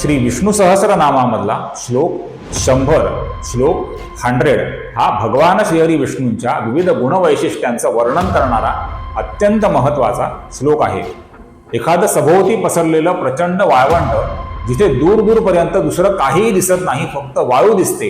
श्री विष्णू सहस्रनामामधला श्लोक शंभर श्लोक हंड्रेड हा भगवान श्रीहरी विष्णूंच्या विविध गुणवैशिष्ट्यांचं वर्णन करणारा अत्यंत महत्त्वाचा श्लोक आहे. एखादं सभोवती पसरलेलं प्रचंड वाळवंट जिथे दूर दूरपर्यंत दुसरं काहीही दिसत नाही फक्त वाळू दिसते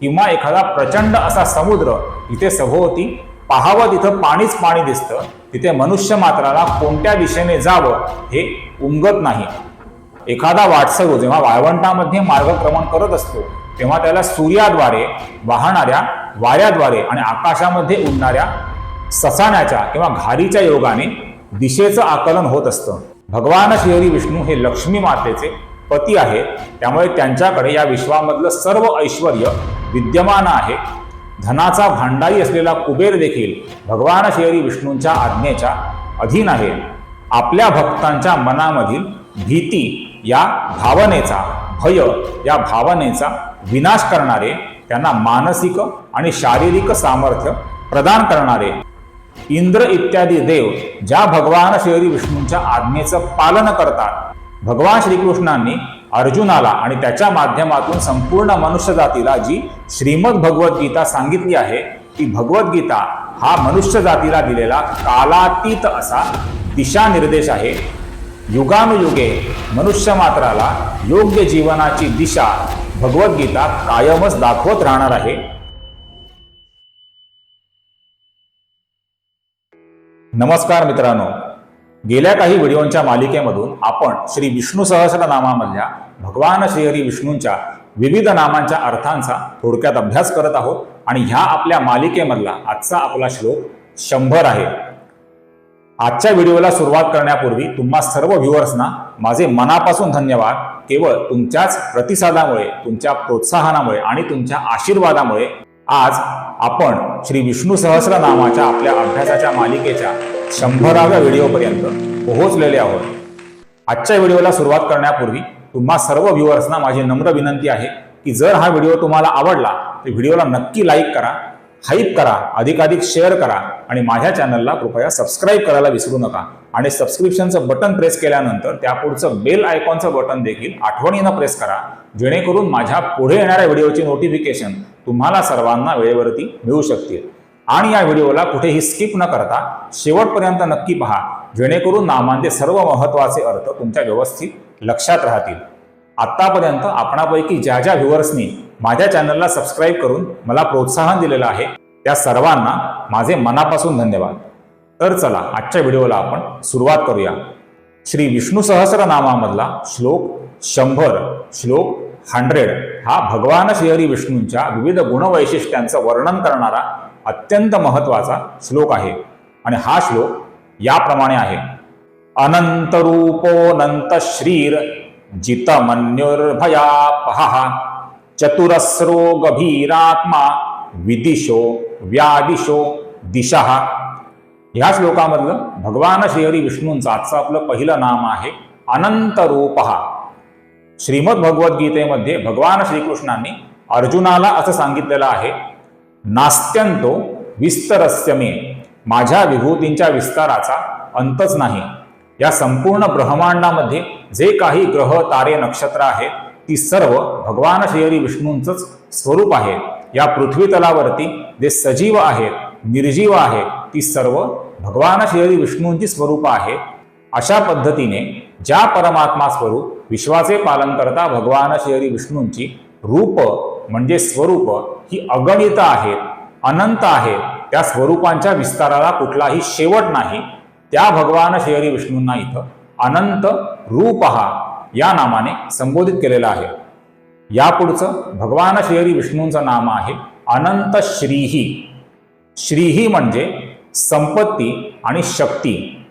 किंवा एखादा प्रचंड असा समुद्र जिथे सभोवती पाहावं तिथं पाणीच पाणी दिसतं तिथे मनुष्य मात्राला कोणत्या दिशेने जावं हे उमगत नाही. एखादा वाटसरू जेव्हा वाळवंटामध्ये मार्गक्रमण करत असतो तेव्हा त्याला सूर्याद्वारे वाहणाऱ्या वाऱ्याद्वारे आणि आकाशामध्ये उडणाऱ्या ससाण्याच्या किंवा घारीच्या योगाने दिशेचं आकलन होत असतं. भगवान श्रीहरी विष्णू हे लक्ष्मी मातेचे पती आहेत. त्यामुळे त्यांच्याकडे या विश्वामधलं सर्व ऐश्वर विद्यमान आहे. धनाचा भांडारी असलेला कुबेर देखील भगवान श्रीहरी विष्णूंच्या आज्ञेच्या अधीन आहे. आपल्या भक्तांच्या मनामधील भीती या भावनेचा भय या भावनेचा विनाश करणारे त्यांना मानसिक आणि शारीरिक सामर्थ्य प्रदान करणारे इंद्र इत्यादी देव ज्या भगवान श्री विष्णूंच्या आज्ञेचं पालन करतात. भगवान श्रीकृष्णांनी अर्जुनाला आणि त्याच्या माध्यमातून संपूर्ण मनुष्य जातीला जी श्रीमद भगवद्गीता सांगितली आहे ती भगवद्गीता हा मनुष्य जातीला दिलेला कालातीत असा दिशानिर्देश आहे. युगानुयुगे मनुष्य मात्राला योग्य जीवनाची दिशा भगवद्गीता कायमच दाखवत राहणार आहे. नमस्कार मित्रांनो. गेल्या काही व्हिडिओंच्या मालिकेमधून आपण श्री विष्णू सहस्रनामामधल्या भगवान श्रीहरी विष्णूंच्या विविध नामांच्या अर्थांचा थोडक्यात अभ्यास करत आहोत आणि ह्या आपल्या मालिकेमधला आजचा आपला श्लोक शंभर आहे. आजच्या व्हिडिओला सुरुवात करण्यापूर्वी तुम्हा सर्व व्ह्युअर्सना माझे मनापासून धन्यवाद. केवळ तुमच्याच प्रतिसादामुळे तुमच्या प्रोत्साहनामुळे आणि तुमच्या आशीर्वादामुळे आज आपण श्री विष्णू सहस्रनामाच्या आपल्या अभ्यासाच्या मालिकेच्या शंभराव्या व्हिडिओपर्यंत पोहोचलेले आहोत. आजच्या व्हिडिओला सुरुवात करण्यापूर्वी तुम्हा सर्व व्ह्युअर्सना माझी नम्र विनंती आहे की जर हा व्हिडिओ तुम्हाला आवडला तर व्हिडिओला नक्की लाईक करा. हाईप करा अधिकाधिक शेअर करा आणि माझ्या चॅनलला कृपया सबस्क्राईब करायला विसरू नका. आणि सबस्क्रिप्शनचं बटन प्रेस केल्यानंतर त्यापुढचं बेल आयकॉनचं बटन देखील आठवणीनं प्रेस करा. जेणेकरून माझ्या पुढे येणाऱ्या व्हिडिओची नोटिफिकेशन तुम्हाला सर्वांना वेळेवरती मिळू शकतील. आणि या व्हिडिओला कुठेही स्किप न करता शेवटपर्यंत नक्की पहा. जेणेकरून नामांचे सर्व महत्त्वाचे अर्थ तुमच्या व्यवस्थित लक्षात राहतील. आत्तापर्यंत आपणापैकी ज्या ज्या व्ह्युअर्सनी माझ्या चॅनलला सबस्क्राईब करून मला प्रोत्साहन दिलेलं आहे त्या सर्वांना माझे मनापासून धन्यवाद. तर चला आजच्या व्हिडिओला आपण सुरुवात करूया. श्री विष्णू सहस्रनामामधला श्लोक शंभर श्लोक हंड्रेड हा भगवान श्रीहरी विष्णूंच्या विविध गुणवैशिष्ट्यांचं वर्णन करणारा अत्यंत महत्त्वाचा श्लोक आहे. आणि हा श्लोक याप्रमाणे आहे. अनंतरूपोनंत श्रीर जितमन्युर्भयापहा। चतुरस्रो गभीरात्मा विदिशो व्यादिशो दिशा। ह्या श्लोकामधलं भगवान श्रीहरी विष्णूंचं आजचं आपलं पहिलं नाम आहे अनंत रूपहा श्रीमद भगवद्गीतेमध्ये भगवान श्रीकृष्णांनी अर्जुनाला असं सांगितलेलं आहे नास्त्यंतो विस्तरस्य मे माझ्या विभूतींच्या विस्ताराचा अंतच नाही या संपूर्ण ब्रह्मांडामध्ये जे काही ग्रह तारे नक्षत्र आहेत ती सर्व भगवान श्रीहरी विष्णूंचंच स्वरूप आहे. या पृथ्वी तलावरती जे सजीव आहेत निर्जीव आहेत ती सर्व भगवान श्रीहरी विष्णूंची स्वरूप आहे. अशा पद्धतीने ज्या परमात्मा स्वरूप विश्वाचे पालन करता भगवान श्रीहरी विष्णूंची रूप म्हणजे स्वरूप ही अगणित आहेत अनंत आहेत. त्या स्वरूपांच्या विस्ताराला कुठलाही शेवट नाही. त्या भगवान श्रीहरी विष्णूंना इथं अनंत रूपहा या नामाने संबोधित केलेलं आहे. यापुढचं भगवान श्रीहरी विष्णूंचं नाम आहे अनंत श्रीही. श्रीही म्हणजे संपत्ती आणि शक्ती.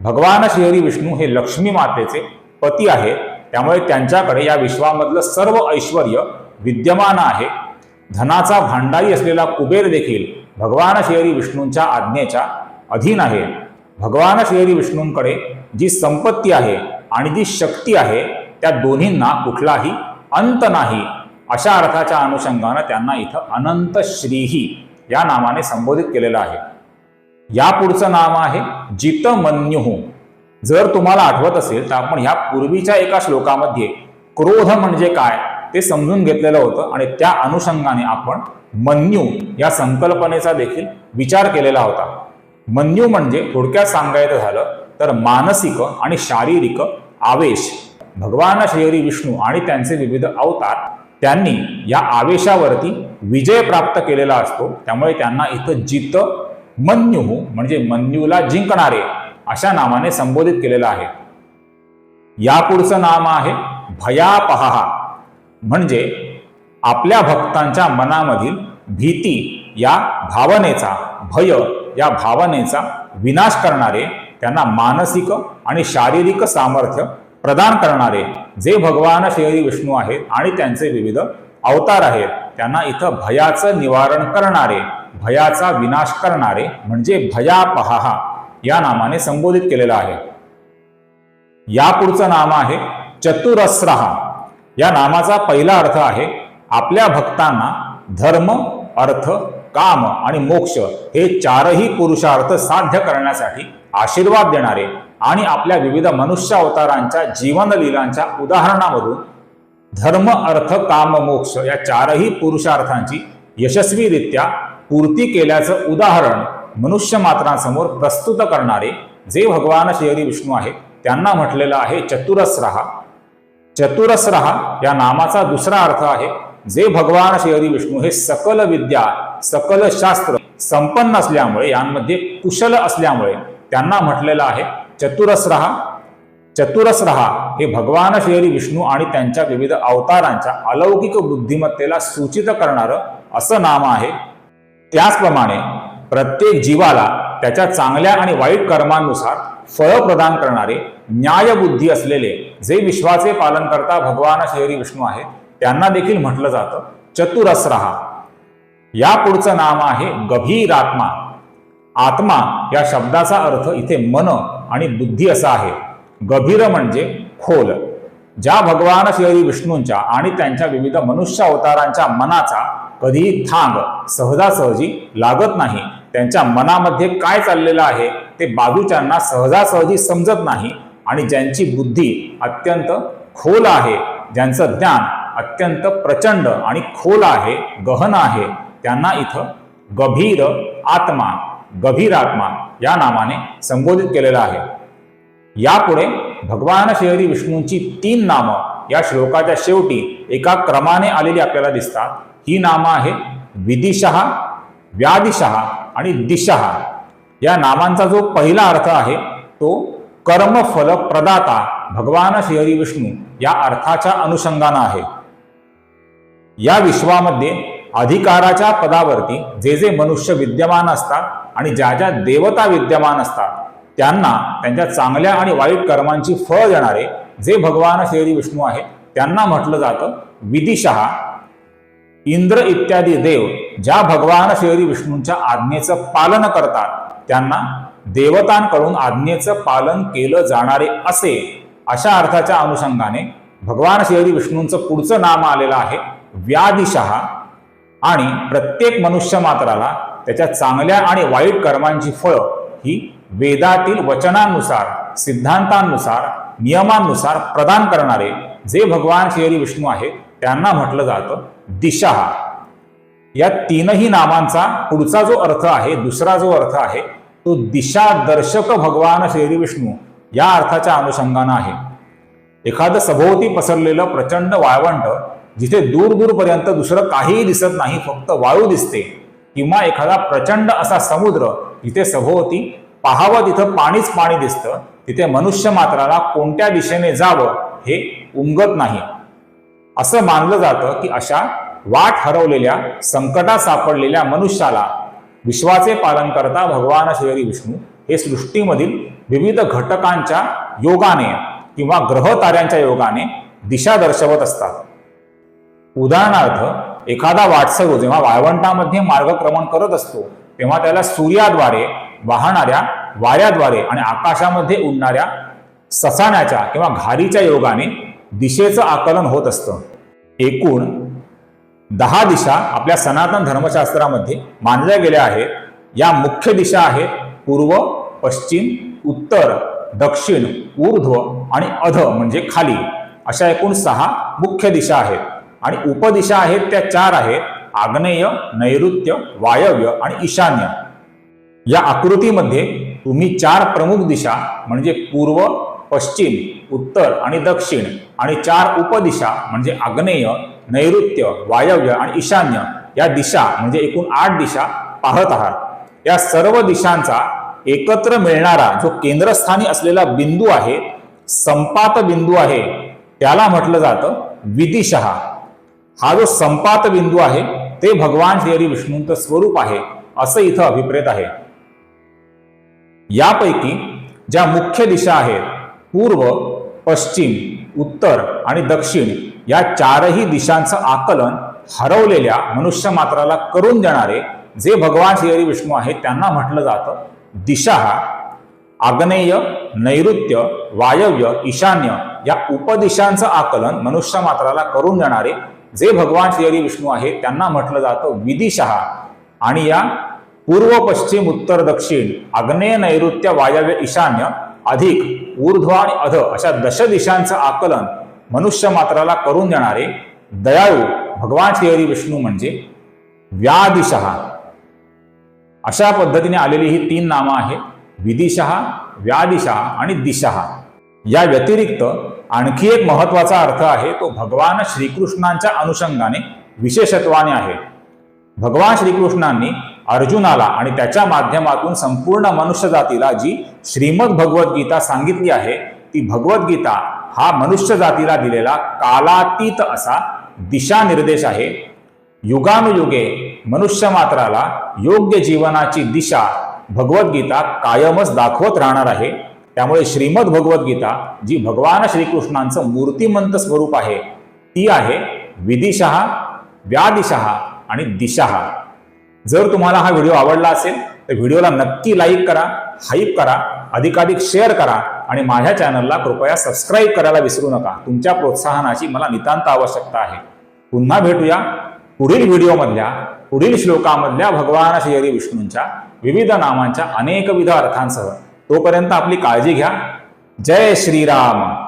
भगवान श्रीहरी विष्णू हे लक्ष्मी मातेचे पती आहेत त्यामुळे त्यांच्याकडे या विश्वामधलं सर्व ऐश्वर विद्यमान आहे. धनाचा भांडारी असलेला कुबेर देखील भगवान श्रीहरी विष्णूंच्या आज्ञेच्या अधीन आहे. भगवान श्रीहरी विष्णूंकडे जी संपत्ती आहे आणि जी शक्ती आहे त्या दोन्हींना कुठलाही अंत नाही. अशा अर्थाच्या अनुषंगानं त्यांना इथं अनंत श्रीही या नामाने संबोधित केलेलं आहे. या पुढचं नाम आहे जितमन्युः. जर तुम्हाला आठवत असेल तर आपण ह्या पूर्वीच्या एका श्लोकामध्ये क्रोध म्हणजे काय ते समजून घेतलेलं होतं आणि त्या अनुषंगाने आपण मन्यू या संकल्पनेचा देखील विचार केलेला होता. मन्यू म्हणजे थोडक्यात सांगायचं झालं तर मानसिक आणि शारीरिक आवेश. भगवान श्रीहरी विष्णू आणि त्यांचे विविध अवतार त्यांनी या आवेशावरती विजय प्राप्त केलेला असतो. त्यामुळे त्यांना इथं जित मन्यू म्हणजे मन्यूला जिंकणारे अशा नामाने संबोधित केलेलं आहे. यापुढचं नाम आहे भयापहा. म्हणजे आपल्या भक्तांच्या मनामधील भीती या भावनेचा भय या भावनेचा विनाश करणारे त्यांना मानसिक आणि शारीरिक सामर्थ्य प्रदान करणारे जे भगवान श्री विष्णू आहेत आणि त्यांचे विविध अवतार आहेत त्यांना इथं भयाचं निवारण करणारे भयाचा विनाश करणारे म्हणजे भयापहा या नामाने संबोधित केलेलं आहे. यापुढचं नाम आहे चतुरस्रहा या नामाचा पहिला अर्थ आहे आपल्या भक्तांना धर्म अर्थ काम आणि मोक्ष हे चारही पुरुषार्थ साध्य करण्यासाठी आशीर्वाद देणारे आणि आपल्या विविध मनुष्य अवतारांच्या जीवनलीलांच्या उदाहरणामधून धर्म अर्थ काम मोक्ष या चारही पुरुषार्थांची यशस्वीरित्या पूर्ती केल्याचं उदाहरण मनुष्य मात्रांसमोर प्रस्तुत करणारे जे भगवान श्रीहरी विष्णू आहेत त्यांना म्हटलेलं आहे चतुरस्रहा. चतुरस्रहा या नामाचा दुसरा अर्थ आहे जे भगवान श्रीहरी विष्णू हे सकल विद्या सकल शास्त्र संपन्न असल्यामुळे यांमध्ये कुशल असल्यामुळे त्यांना म्हटलेलं आहे चतुरस रहा हे भगवान श्रीहरी विष्णू आणि त्यांच्या विविध अवतारांच्या अलौकिक बुद्धिमत्तेला सूचित करणारं असं नाम आहे. त्याचप्रमाणे प्रत्येक जीवाला त्याच्या चांगल्या आणि वाईट कर्मांनुसार फळ प्रदान करणारे न्यायबुद्धी असलेले जे विश्वाचे पालन करता भगवान श्रीहरी विष्णू आहेत त्यांना देखील म्हटलं जातं चतुरस्रहा. या पुढचं नाम आहे गभीर आत्मा. आत्मा या शब्दाचा अर्थ इथे मन आणि बुद्धी असा आहे. गभीर म्हणजे खोल. ज्या भगवान श्री विष्णूंच्या आणि त्यांच्या विविध मनुष्य अवतारांच्या मनाचा कधीही थांग सहजासहजी लागत नाही त्यांच्या मनामध्ये काय चाललेलं आहे ते बाजूच्यांना सहजासहजी समजत नाही आणि ज्यांची बुद्धी अत्यंत खोल आहे ज्यांचं ज्ञान अत्यंत प्रचंड आणि खोल आहे गहन आहे. त्यांना इथं गभीर आत्मा गभीर आत्मा या नामाने संबोधित केलेलं आहे. यापुढे भगवान श्रीहरी विष्णूंची तीन नामं या श्लोकाच्या शेवटी एका क्रमाने आलेली आपल्याला दिसतात. ही नामं आहे विदिशहा व्यादिशहा आणि दिशहा या नामांचा जो पहिला अर्थ आहे तो कर्मफल प्रदाता भगवान श्रीहरी विष्णू या अर्थाच्या अनुषंगानं आहे. या विश्वामध्ये अधिकाराच्या पदावरती जे जे मनुष्य विद्यमान असतात आणि ज्या ज्या देवता विद्यमान असतात त्यांना त्यांच्या चांगल्या आणि वाईट कर्मांची फळ देणारे जे भगवान श्री विष्णू आहेत त्यांना म्हटलं जातं विदिशहा इंद्र इत्यादी देव ज्या भगवान श्री विष्णूंच्या आज्ञेचं पालन करतात त्यांना देवतांकडून आज्ञेचं पालन केलं जाणारे असे अशा अर्थाच्या अनुषंगाने भगवान श्री विष्णूंचं पुढचं नाम आलेलं आहे. व्यादिशहा आणि प्रत्येक मनुष्य मात्राला त्याच्या चांगल्या आणि वाईट कर्मांची फळं ही वेदातील वचनांनुसार सिद्धांतांनुसार नियमांनुसार प्रदान करणारे जे भगवान श्रीहरी विष्णू आहेत त्यांना म्हटलं जातं दिशहा या तीनही नामांचा पुढचा जो अर्थ आहे दुसरा जो अर्थ आहे तो दिशा दर्शक भगवान श्रीहरी विष्णू या अर्थाच्या अनुषंगानं आहे. एखादं सभोवती पसरलेलं प्रचंड वाळवंट जिथे दूर दूरपर्यंत दुसरं काहीही दिसत नाही फक्त वाळू दिसते किंवा एखादा प्रचंड असा समुद्र जिथे सभोवती पाहावं तिथं पाणीच पाणी दिसतं तिथे मनुष्य मात्राला कोणत्या दिशेने जावं हे उमगत नाही. असं मानलं जातं की अशा वाट हरवलेल्या संकटात सापडलेल्या मनुष्याला विश्वाचे पालन करता भगवान श्रीहरी विष्णू हे सृष्टीमधील विविध घटकांच्या योगाने किंवा ग्रह ताऱ्यांच्या योगाने दिशा दर्शवत असतात. उदाहरणार्थ एखादा वाटसरू जेव्हा वाळवंटामध्ये मार्गक्रमण करत असतो तेव्हा त्याला सूर्याद्वारे वाहणाऱ्या वाऱ्याद्वारे आणि आकाशामध्ये उडणाऱ्या ससाण्याच्या किंवा घारीच्या योगाने दिशेचं आकलन होत असतं. एकूण दहा दिशा आपल्या सनातन धर्मशास्त्रामध्ये मानल्या गेल्या आहेत. या मुख्य दिशा आहेत पूर्व पश्चिम उत्तर दक्षिण ऊर्ध्व आणि अध म्हणजे खाली. अशा एकूण सहा मुख्य दिशा आहेत. आणि उपदिशा आहेत त्या चार आहेत. आग्नेय नैऋत्य वायव्य आणि ईशान्य. या आकृतीमध्ये तुम्ही चार प्रमुख दिशा म्हणजे पूर्व पश्चिम उत्तर आणि दक्षिण आणि चार उपदिशा म्हणजे आग्नेय नैऋत्य वायव्य आणि ईशान्य या दिशा म्हणजे एकूण आठ दिशा पाहत आहात. या सर्व दिशांचा एकत्र मिळणारा जो केंद्रस्थानी असलेला बिंदू आहे संपात बिंदू आहे त्याला म्हटलं जातं विदिशहा हा जो संपात बिंदू आहे ते भगवान श्रीहरी विष्णूंचं स्वरूप आहे असं इथं अभिप्रेत आहे. यापैकी ज्या मुख्य दिशा आहेत पूर्व पश्चिम उत्तर आणि दक्षिण या चारही दिशांचं आकलन हरवलेल्या मनुष्य मात्राला करून देणारे जे भगवान श्रीहरी विष्णू आहेत त्यांना म्हटलं जातं दिशा. आग्नेय नैऋत्य वायव्य ईशान्य या उपदिशांचं आकलन मनुष्य मात्राला करून देणारे जे भगवान श्रीहरी विष्णू आहेत त्यांना म्हटलं जातं विदिशहा आणि या पूर्व पश्चिम उत्तर दक्षिण आग्नेय नैऋत्य वायव्य ईशान्य अधिक ऊर्ध्व आणि अध अशा दश दिशांचं आकलन मनुष्य मात्राला करून देणारे दयाळू भगवान श्रीहरी विष्णू म्हणजे व्यादिशहा अशा पद्धतीने आलेली ही तीन नामं आहेत विदिशहा व्यादिशहा आणि दिशहा या व्यतिरिक्त आणखी एक महत्त्वाचा अर्थ आहे तो भगवान श्रीकृष्णांच्या अनुषंगाने विशेषत्वाने आहे. भगवान श्रीकृष्णांनी अर्जुनाला आणि त्याच्या माध्यमातून संपूर्ण मनुष्य जातीला जी श्रीमद भगवद्गीता सांगितली आहे ती भगवद्गीता हा मनुष्य जातीला दिलेला कालातीत असा दिशानिर्देश आहे. युगानुयुगे मनुष्य मात्राला योग्य जीवनाची दिशा भगवद्गीता कायमच दाखवत राहणार आहे. त्यामुळे श्रीमद भगवद्गीता जी भगवान श्रीकृष्णांचं मूर्तिमंत स्वरूप आहे ती आहे विदिशहा व्यादिशहा आणि दिशहा जर तुम्हाला हा व्हिडिओ आवडला असेल तर व्हिडिओला नक्की लाईक करा हाईप करा अधिकाधिक शेअर करा आणि माझ्या चॅनलला कृपया सबस्क्राईब करायला विसरू नका. तुमच्या प्रोत्साहनाची मला नितांत आवश्यकता आहे. पुन्हा भेटूया पुढील व्हिडिओमधल्या पुढील श्लोकामधल्या भगवान श्रीहरी विष्णूंच्या विविध नामांच्या अनेकविध अर्थांसह. तोपर्यंत आपली काळजी घ्या. जय श्रीराम.